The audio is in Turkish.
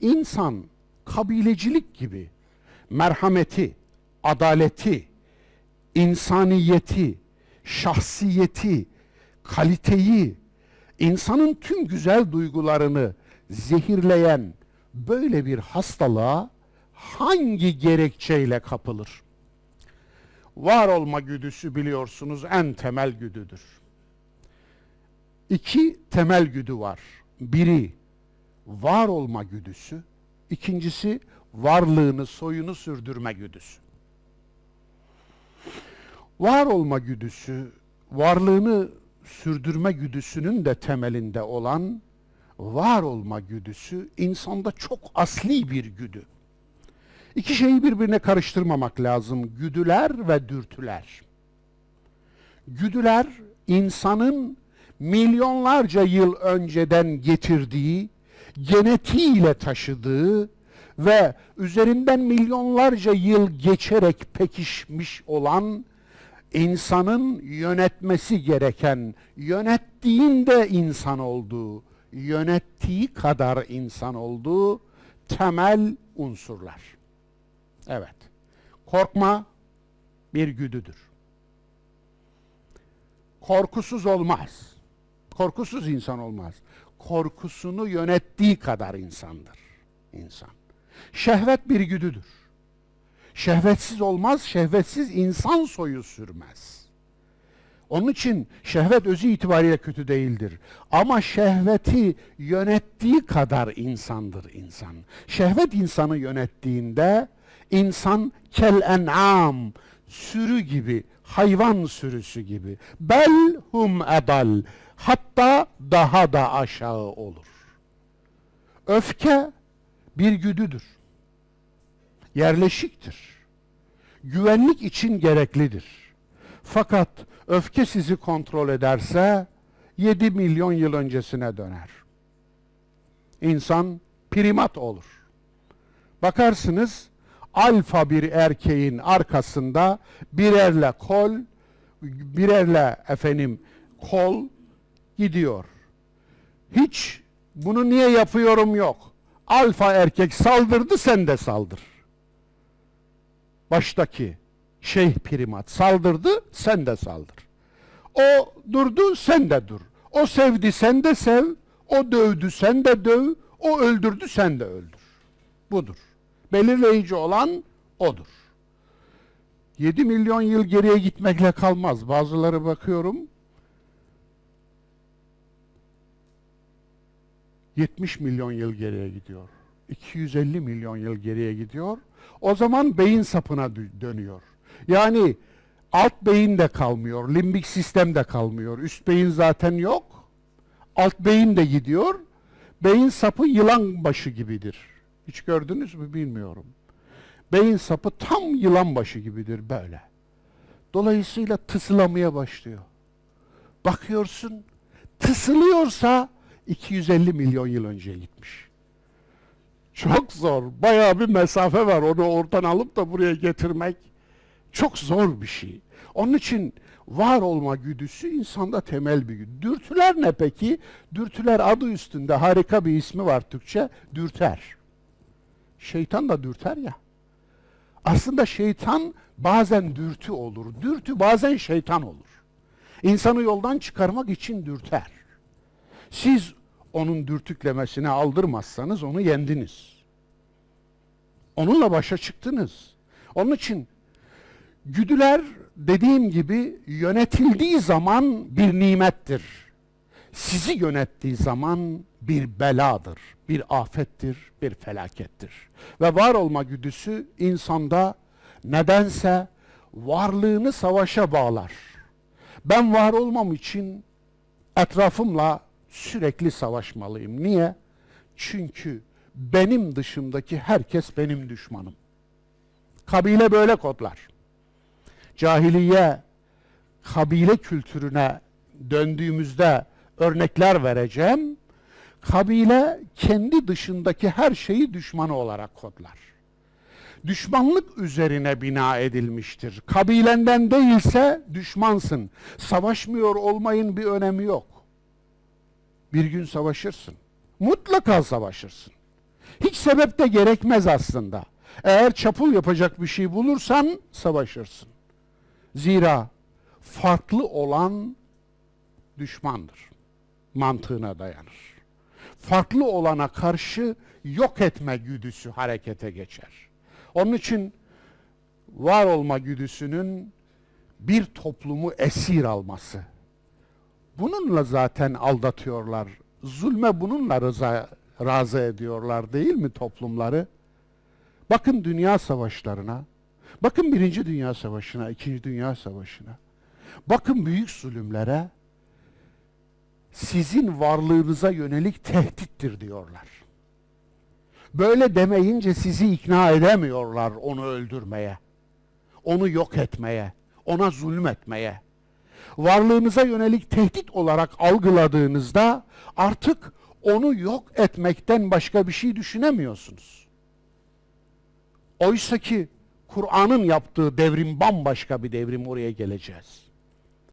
insan kabilecilik gibi merhameti, adaleti, insaniyeti, şahsiyeti, kaliteyi, insanın tüm güzel duygularını zehirleyen böyle bir hastalığa hangi gerekçeyle kapılır? Var olma güdüsü biliyorsunuz en temel güdüdür. İki temel güdü var. Biri var olma güdüsü, ikincisi varlığını, soyunu sürdürme güdüsü. Var olma güdüsü, varlığını sürdürme güdüsünün de temelinde olan var olma güdüsü insanda çok asli bir güdü. İki şeyi birbirine karıştırmamak lazım. Güdüler ve dürtüler. Güdüler insanın milyonlarca yıl önceden getirdiği, genetiğiyle taşıdığı ve üzerinden milyonlarca yıl geçerek pekişmiş olan insanın yönetmesi gereken, yönettiğinde insan olduğu, yönettiği kadar insan olduğu temel unsurlar. Evet. Korkma bir güdüdür. Korkusuz olmaz. Korkusuz insan olmaz. Korkusunu yönettiği kadar insandır insan. Şehvet bir güdüdür. Şehvetsiz olmaz, şehvetsiz insan soyu sürmez. Onun için şehvet özü itibariyle kötü değildir. Ama şehveti yönettiği kadar insandır insan. Şehvet insanı yönettiğinde insan kel en'am, sürü gibi, hayvan sürüsü gibi. Bel hum edal, hatta daha da aşağı olur. Öfke bir güdüdür. Yerleşiktir. Güvenlik için gereklidir. Fakat öfke sizi kontrol ederse 7 milyon yıl öncesine döner. İnsan primat olur. Bakarsınız alfa bir erkeğin arkasında birerle kol, birerle efendim kol gidiyor. Hiç bunu niye yapıyorum yok. Alfa erkek saldırdı sen de saldır. Baştaki şeyh primat saldırdı sen de saldır. O durdu sen de dur. O sevdi sen de sev. O dövdü sen de döv. O öldürdü sen de öldür. Budur. Belirleyici olan odur. 7 milyon yıl geriye gitmekle kalmaz. Bazıları bakıyorum 70 milyon yıl geriye gidiyor. 250 milyon yıl geriye gidiyor. O zaman beyin sapına dö- dönüyor. Yani alt beyin de kalmıyor, limbik sistem de kalmıyor. Üst beyin zaten yok. Alt beyin de gidiyor. Beyin sapı yılan başı gibidir. Hiç gördünüz mü bilmiyorum. Beyin sapı tam yılan başı gibidir böyle. Dolayısıyla tısılamaya başlıyor. Bakıyorsun tısılıyorsa 250 milyon yıl önce gitmiş. Çok zor. Bayağı bir mesafe var. Onu oradan alıp da buraya getirmek çok zor bir şey. Onun için var olma güdüsü insanda temel bir güdü. Dürtüler ne peki? Dürtüler adı üstünde harika bir ismi var Türkçe. Dürter. Şeytan da dürter ya. Aslında şeytan bazen dürtü olur. Dürtü bazen şeytan olur. İnsanı yoldan çıkarmak için dürter. Siz onun dürtüklemesine aldırmazsanız onu yendiniz. Onunla başa çıktınız. Onun için güdüler dediğim gibi yönetildiği zaman bir nimettir. Sizi yönettiği zaman bir beladır, bir afettir, bir felakettir. Ve var olma güdüsü insanda nedense varlığını savaşa bağlar. Ben var olmam için etrafımla sürekli savaşmalıyım. Niye? Çünkü benim dışımdaki herkes benim düşmanım. Kabile böyle kodlar. Cahiliye kabile kültürüne döndüğümüzde örnekler vereceğim. Kabile kendi dışındaki her şeyi düşmanı olarak kodlar. Düşmanlık üzerine bina edilmiştir. Kabilenden değilse düşmansın. Savaşmıyor olmayın bir önemi yok. Bir gün savaşırsın. Mutlaka savaşırsın. Hiç sebep de gerekmez aslında. Eğer çapul yapacak bir şey bulursan savaşırsın. Zira farklı olan düşmandır. Mantığına dayanır. Farklı olana karşı yok etme güdüsü harekete geçer. Onun için var olma güdüsünün bir toplumu esir alması. Bununla zaten aldatıyorlar. Zulme bununla rıza, razı ediyorlar değil mi toplumları? Bakın dünya savaşlarına. Bakın Birinci Dünya Savaşı'na, İkinci Dünya Savaşı'na. Bakın büyük zulümlere. Sizin varlığınıza yönelik tehdittir diyorlar. Böyle demeyince sizi ikna edemiyorlar onu öldürmeye. Onu yok etmeye, ona zulmetmeye. Varlığınıza yönelik tehdit olarak algıladığınızda artık onu yok etmekten başka bir şey düşünemiyorsunuz. Oysa ki Kur'an'ın yaptığı devrim bambaşka bir devrim oraya geleceğiz.